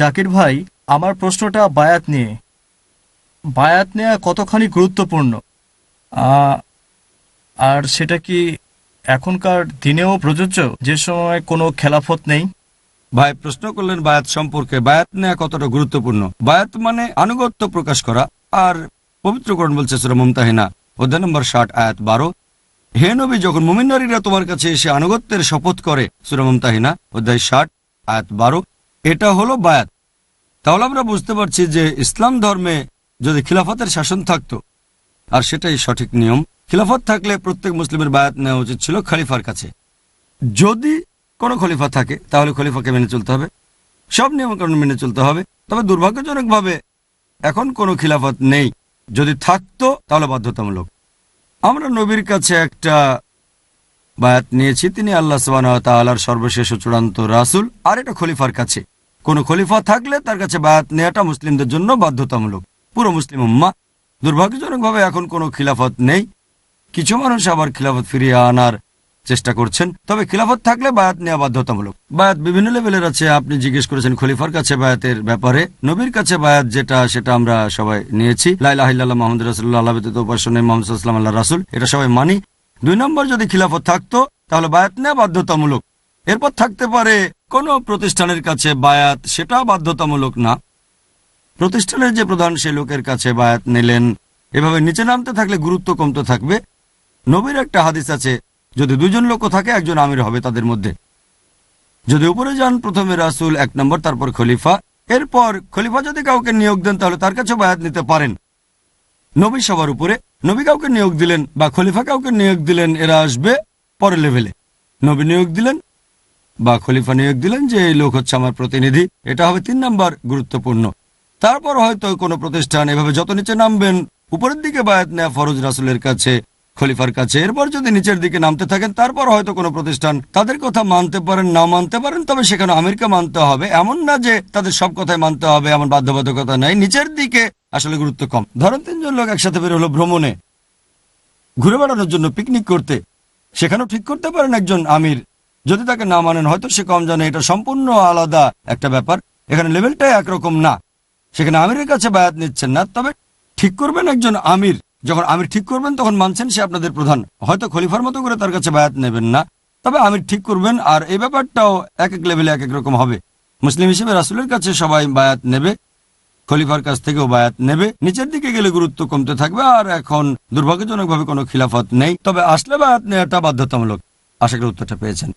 জাকির ভাই, আমার প্রশ্নটা বায়াত নিয়ে। বায়াত নেওয়া কতখানি গুরুত্বপূর্ণ? আর সেটা কি এখনকার দিনেও প্রযোজ্য, যে সময় কোনো খেলাফত নেই? ভাই, প্রশ্ন করলেন বায়াত সম্পর্কে। বায়াত নেওয়া কতটা গুরুত্বপূর্ণ? বায়াত মানে আনুগত্য প্রকাশ করা আর পবিত্রকরণ বলছে সুরা মুমতাহিনা, অধ্যায় নম্বর ষাট, আয়াত বারো। হে নবী, যখন মুমিন নারীরা তোমার কাছে এসে আনুগত্যের শপথ করে, সুরা মুমতাহিনা, অধ্যায় ষাট, আয়াত বারো এটা হলো বায়াত। তাহলে আমরা বুঝতে পারছি যে ইসলাম ধর্মে যদি খিলাফতের শাসন থাকতো, আর সেটাই সঠিক নিয়ম, খিলাফত থাকলে প্রত্যেক মুসলিমের বায়াত নেওয়া উচিত ছিল খলিফার কাছে। যদি কোনো খলিফা থাকে, তাহলে খলিফাকে মেনে চলতে হবে। সব নিয়মকানুন মেনে চলতে হবে। তবে দুর্ভাগ্যজনকভাবে এখন কোনো খিলাফত নেই। যদি থাকতো, তাহলে বাধ্যতামূলক। আমরা নবীর কাছে একটা বায়াত নিয়েছি। তিনি আল্লাহ তাআলার সর্বশেষ চূড়ান্ত রাসুল, আর এটা খলিফার কাছে। কোনো খলিফা থাকলে তার কাছে বায়াত নেওয়াটা মুসলিমদের জন্য বাধ্যতামূলক। পুরো মুসলিম উম্মা। দুর্ভাগ্যজনকভাবে এখন কোনো খিলাফত নেই। কিছু মানুষ আবার খিলাফত ফিরিয়ে আনার চেষ্টা করছেন। তবে খিলাফত থাকলে বায়াত নেওয়া বাধ্যতামূলক। বায়াত বিভিন্ন লেভেলের আছে। আপনি জিজ্ঞেস করেছেন খলিফার কাছে বায়াতের ব্যাপারে। নবীর কাছে বায়াত যেটা, সেটা আমরা সবাই নিয়েছি। লাইলাহিল্লাহ মোহাম্মদ রাসুল্লাহ নেই মোহাম্মদ আল্লাহ রাসুল। এটা সবাই মানি। দুই নম্বর যদি খিলাফত থাকতো, তাহলে বায়াত নেওয়া বাধ্যতামূলক। এরপর থাকতে পারে কোনো প্রতিষ্ঠানের কাছে বায়াত সেটা বাধ্যতামূলক না। প্রতিষ্ঠানের যে প্রধান, সে লোকের কাছে বায়াত নিলেন। এভাবে নিচে নামতে থাকলে গুরুত্ব কমতে থাকবে। নবীর একটা হাদিস আছে, যদি দুজন লোক থাকে, একজন আমির হবে তাদের মধ্যে। যদি উপরে যান, প্রথমে রাসুল, এক নম্বর, তারপর খলিফা। এরপর খলিফা যদি কাউকে নিয়োগ দেন, তাহলে তার কাছে বায়াত নিতে পারেন। নবী সবার উপরে। নবী কাউকে নিয়োগ দিলেন বা খলিফা কাউকে নিয়োগ দিলেন, এরা আসবে পরের লেভেলে নবী নিয়োগ দিলেন বা খলিফা নিয়োগ দিলেন যে এই লোক হচ্ছে আমার প্রতিনিধি, এটা হবে তিন নম্বর গুরুত্বপূর্ণ। তারপর হয়তো কোনো প্রতিষ্ঠান এভাবে যত নিচে নামবেন, উপরের দিকে বায়াত নেয়া ফরজ রাসুলের কাছে, খলিফার কাছে। এরপর যদি নিচের দিকে নামতে থাকেন, তারপর হয়তো কোনো প্রতিষ্ঠান তাদের কথা মানতে পারেন না মানতে পারেন, তবে সেখানে আমিরকে মানতে হবে। এমন না যে তাদের সব কথাই মানতে হবে, এমন বাধ্যবাধকতা নাই। নিচের দিকে আসলে গুরুত্ব কম। ধরেন তিনজন লোক একসাথে বের হলো ভ্রমণে, ঘুরে বেড়ানোর জন্য পিকনিক করতে। সেখানেও ঠিক করতে পারেন একজন আমির। যদি তাকে না মানেন, হয়তো সে কম জানে। এটা সম্পূর্ণ আলাদা একটা ব্যাপার। এখানে লেভেলটাই একরকম না। সেখানে আমিরের কাছে বায়াত নিচ্ছেন না। তবে ঠিক করবেন একজন আমির। যখন আমির ঠিক করবেন, তখন মানছেন সে আপনাদের প্রধান। হয়তো খলিফার মতো করে তার কাছে বায়াত নেবেন না। তবে আমির ঠিক করবেন, আর এই ব্যাপারটাও এক এক লেভেলে এক এক রকম হবে। মুসলিম হিসেবে রাসুলের কাছে সবাই বায়াত নেবে। খলিফার কাছ থেকেও বায়াত নেবে। নিচের দিকে গেলে গুরুত্ব কমতে থাকবে, আর এখন দুর্ভাগ্যজনকভাবে কোনো খিলাফত নেই। তবে আসলে বায়াত নেওয়াটা বাধ্যতামূলক। আশা করি উত্তরটা পেয়েছেন।